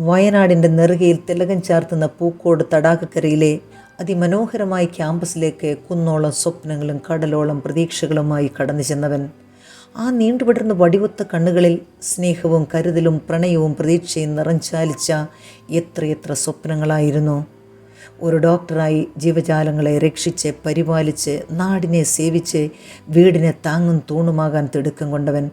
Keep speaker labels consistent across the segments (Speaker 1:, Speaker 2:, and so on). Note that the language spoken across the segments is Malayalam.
Speaker 1: വയനാടിന്റെ നെറുകയിൽ തിലകം ചാർത്തുന്ന പൂക്കോട് തടാകക്കരയിലെ അതിമനോഹരമായ ക്യാമ്പസിലേക്ക് കുന്നോളം സ്വപ്നങ്ങളും കടലോളം പ്രതീക്ഷകളുമായി കടന്നു ചെന്നവൻ. ആ നീണ്ടുപടർന്ന വടിവൊത്ത കണ്ണുകളിൽ സ്നേഹവും കരുതലും പ്രണയവും പ്രതീക്ഷയും നിറഞ്ചാലിച്ച എത്രയെത്ര സ്വപ്നങ്ങളായിരുന്നു. ഒരു ഡോക്ടറായി ജീവജാലങ്ങളെ രക്ഷിച്ച് പരിപാലിച്ച് നാടിനെ സേവിച്ച് വീടിനെ താങ്ങും തൂണുമാകാൻ തിടുക്കം കൊണ്ടവൻ.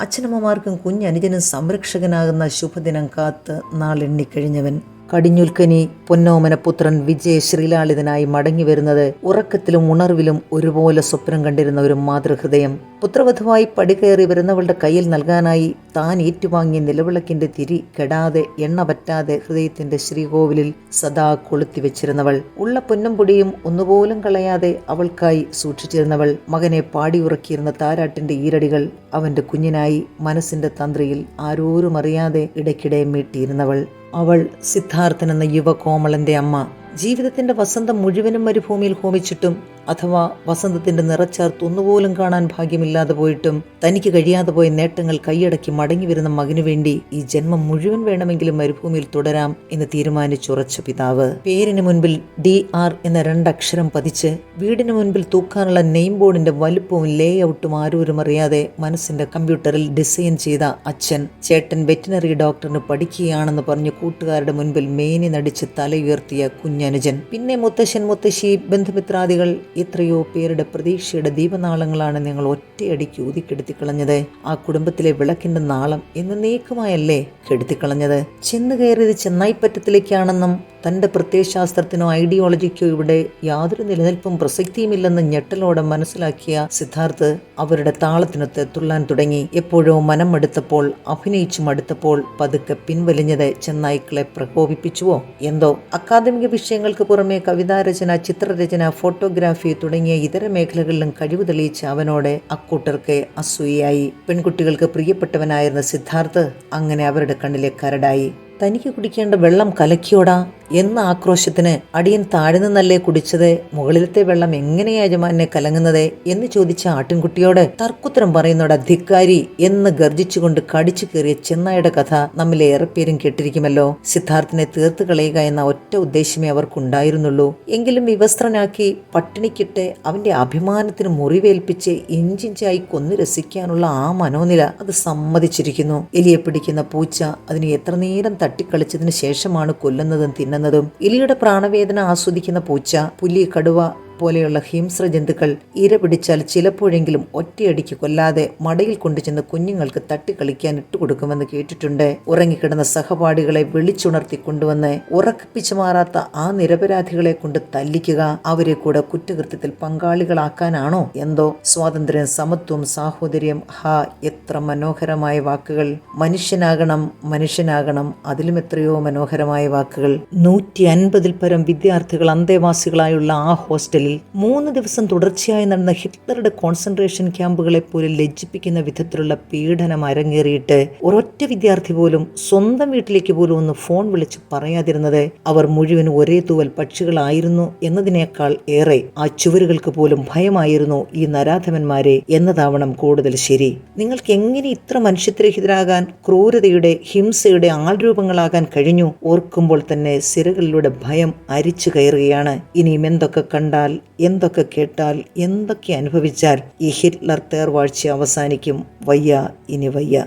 Speaker 1: അച്ഛനമ്മമാർക്കും കുഞ്ഞനുജനും സംരക്ഷകനാകുന്ന ശുഭദിനം കാത്ത് നാളെണ്ണിക്കഴിഞ്ഞവൻ കടിഞ്ഞുൽക്കനി പൊന്നോമന പുത്രൻ വിജയ ശ്രീലാളിതനായി മടങ്ങി വരുന്നത് ഉറക്കത്തിലും ഉണർവിലും ഒരുപോലെ സ്വപ്നം കണ്ടിരുന്ന ഒരു മാതൃഹൃദയം. പുത്രവധുവായി പടികയറി വരുന്നവളുടെ കയ്യിൽ നൽകാനായി താൻ ഏറ്റുവാങ്ങിയ നിലവിളക്കിന്റെ തിരി കെടാതെ എണ്ണ പറ്റാതെ ഹൃദയത്തിന്റെ ശ്രീകോവിലിൽ സദാ കൊളുത്തി വെച്ചിരുന്നവൾ. ഉള്ള പൊന്നും പൊടിയും ഒന്നുപോലും കളയാതെ അവൾക്കായി സൂക്ഷിച്ചിരുന്നവൾ. മകനെ പാടി പാടിയുറക്കിയിരുന്ന താരാട്ടിന്റെ ഈരടികൾ അവന്റെ കുഞ്ഞിനായി മനസ്സിന്റെ തന്ത്രിയിൽ ആരോരും അറിയാതെ ഇടയ്ക്കിടെ മീട്ടിയിരുന്നവൾ. അവൾ സിദ്ധാർത്ഥൻ എന്ന യുവകോമളന്റെ അമ്മ. ജീവിതത്തിന്റെ വസന്തം മുഴുവനും മരുഭൂമിയിൽ ഹോമിച്ചിട്ടും അഥവാ വസന്തത്തിന്റെ നിറച്ചേർത്ത് ഒന്നുപോലും കാണാൻ ഭാഗ്യമില്ലാതെ പോയിട്ടും തനിക്ക് കഴിയാതെ പോയ നേട്ടങ്ങൾ കൈയടക്കി മടങ്ങി വരുന്ന മകനു വേണ്ടി ഈ ജന്മം മുഴുവൻ വേണമെങ്കിലും മരുഭൂമിയിൽ തുടരാം എന്ന് തീരുമാനിച്ചുറച്ച പിതാവ്. പേരിന് മുൻപിൽ ഡി ആർ എന്ന രണ്ടക്ഷരം പതിച്ച് വീടിന് മുൻപിൽ തൂക്കാനുള്ള നെയിം ബോർഡിന്റെ വലുപ്പവും ലേ ഔട്ടും ആരോരും അറിയാതെ മനസ്സിന്റെ കമ്പ്യൂട്ടറിൽ ഡിസൈൻ ചെയ്ത അച്ഛൻ ചേട്ടൻ വെറ്റിനറി ഡോക്ടറിന് പഠിക്കുകയാണെന്ന് പറഞ്ഞ് കൂട്ടുകാരുടെ മുൻപിൽ മേനി നടിച്ച് തലയുയർത്തിയ കുഞ്ഞനുജൻ പിന്നെ മുത്തശ്ശൻ മുത്തശ്ശി ബന്ധുമിത്രാദികൾ എത്രയോ പേരുടെ പ്രതീക്ഷയുടെ ദീപനാളങ്ങളാണ് നിങ്ങൾ ഒറ്റയടിക്ക് ഊതിക്കെടുത്തിക്കളഞ്ഞത്. ആ കുടുംബത്തിലെ വിളക്കിന്റെ നാളം എന്നേക്കുമായല്ലേ കെടുത്തിക്കളഞ്ഞത്. ചെന്നു കയറിയത് ചെന്നായിപ്പറ്റത്തിലേക്കാണെന്നും തന്റെ പ്രത്യയശാസ്ത്രത്തിനോ ഐഡിയോളജിക്കോ ഇവിടെ യാതൊരു നിലനിൽപ്പും പ്രസക്തിയുമില്ലെന്ന് ഞെട്ടലോടെ മനസ്സിലാക്കിയ സിദ്ധാർത്ഥ് അവരുടെ താളത്തിനൊത്ത് തുള്ളാൻ തുടങ്ങി. എപ്പോഴോ മനം മടുത്തപ്പോൾ അഭിനയിച്ചു മടുത്തപ്പോൾ പതുക്കെ പിൻവലിഞ്ഞത് ചെന്നായ്ക്കളെ പ്രകോപിപ്പിച്ചുവോ? എന്തോ. അക്കാദമിക വിഷയങ്ങൾക്ക് പുറമെ കവിതാരചന ചിത്രരചന ഫോട്ടോഗ്രാഫി തുടങ്ങിയ ഇതര മേഖലകളിലും കഴിവ് തെളിയിച്ച അവനോട് അക്കൂട്ടർക്ക് അസൂയയായി. പെൺകുട്ടികൾക്ക് പ്രിയപ്പെട്ടവനായിരുന്ന സിദ്ധാർത്ഥ് അങ്ങനെ അവരുടെ കണ്ണിലെ കരടായി. തനിക്ക് കുടിക്കേണ്ട വെള്ളം കലക്കിയോടാ എന്ന ആക്രോശത്തിന് അടിയൻ താഴെ നിന്നല്ലേ കുടിച്ചത്? മുകളിലത്തെ വെള്ളം എങ്ങനെയാ യജമാനെ കലങ്ങുന്നത്? എന്ന് ചോദിച്ച ആട്ടിൻകുട്ടിയോട് തർക്കുത്തരം പറയുന്നോട് ധിക്കാരി എന്ന് ഗർജിച്ചുകൊണ്ട് കടിച്ചു കയറിയ ചെന്നായുടെ കഥ നമ്മിലെ പേരും കേട്ടിരിക്കുമല്ലോ. സിദ്ധാർത്ഥിനെ തീർത്ത് കളയുക എന്ന ഒറ്റ ഉദ്ദേശമേ അവർക്കുണ്ടായിരുന്നുള്ളൂ. എങ്കിലും വിവസ്ത്രനാക്കി പട്ടിണിക്കിട്ട് അവന്റെ അഭിമാനത്തിന് മുറിവേൽപ്പിച്ച് ഇഞ്ചിഞ്ചായി കൊന്നു രസിക്കാനുള്ള ആ മനോനില അത് സമ്മതിച്ചിരിക്കുന്നു. എലിയെ പിടിക്കുന്ന പൂച്ച അതിന് എത്ര നേരം തട്ടിക്കളിച്ചതിന് ശേഷമാണ് കൊല്ലുന്നതും തിന്നുന്നതും. എലിയുടെ പ്രാണവേദന ആസ്വദിക്കുന്ന പൂച്ച പുലി കടുവ പോലെയുള്ള ഹിംസ്ര ജന്തുക്കൾ ഇര പിടിച്ചാൽ ചിലപ്പോഴെങ്കിലും ഒറ്റയടിക്ക് കൊല്ലാതെ മടയിൽ കൊണ്ടുചെന്ന് കുഞ്ഞുങ്ങൾക്ക് തട്ടിക്കളിക്കാൻ ഇട്ടുകൊടുക്കുമെന്ന് കേട്ടിട്ടുണ്ട്. ഉറങ്ങിക്കിടന്ന സഹപാഠികളെ വിളിച്ചുണർത്തി കൊണ്ടുവന്ന് ഉറക്കിപ്പിച്ചു മാറാത്ത ആ നിരപരാധികളെ കൊണ്ട് തല്ലിക്കുക അവരെ കൂടെ കുറ്റകൃത്യത്തിൽ പങ്കാളികളാക്കാനാണോ എന്തോ? സ്വാതന്ത്ര്യം സമത്വം സാഹോദര്യം ഹാ എത്ര മനോഹരമായ വാക്കുകൾ. മനുഷ്യനാകണം മനുഷ്യനാകണം അതിലും എത്രയോ മനോഹരമായ വാക്കുകൾ. നൂറ്റി അൻപതിൽ പരം വിദ്യാർത്ഥികൾ അന്തേവാസികളായുള്ള ആ ഹോസ്റ്റലിൽ മൂന്ന് ദിവസം തുടർച്ചയായി നടന്ന ഹിറ്റ്ലറുടെ കോൺസെൻട്രേഷൻ ക്യാമ്പുകളെ പോലെ ലജ്ജിപ്പിക്കുന്ന വിധത്തിലുള്ള പീഡനം അരങ്ങേറിയിട്ട് ഒരൊറ്റ വിദ്യാർത്ഥി പോലും സ്വന്തം വീട്ടിലേക്ക് പോലും ഒന്ന് ഫോൺ വിളിച്ച് പറയാതിരുന്നത് അവർ മുഴുവൻ ഒരേ തൂവൽ പക്ഷികളായിരുന്നു എന്നതിനേക്കാൾ ഏറെ ആ ചുവരുകൾക്ക് പോലും ഭയമായിരുന്നു ഈ നരാധമന്മാരെ എന്നതാവണം കൂടുതൽ ശരി. നിങ്ങൾക്ക് എങ്ങനെ ഇത്ര മനുഷ്യത്വരഹിതരാകാൻ ക്രൂരതയുടെ ഹിംസയുടെ ആൾരൂപങ്ങളാകാൻ കഴിഞ്ഞു? ഓർക്കുമ്പോൾ തന്നെ സിരകളിലൂടെ ഭയം അരിച്ചു കയറുകയാണ്. ഇനിയും എന്തൊക്കെ കണ്ടാൽ എന്തൊക്കെ കേട്ടാൽ എന്തൊക്കെ അനുഭവിച്ചാൽ ഈ ഹിറ്റ്ലർ തേർവാഴ്ച അവസാനിക്കും. വയ്യ ഇനി വയ്യ.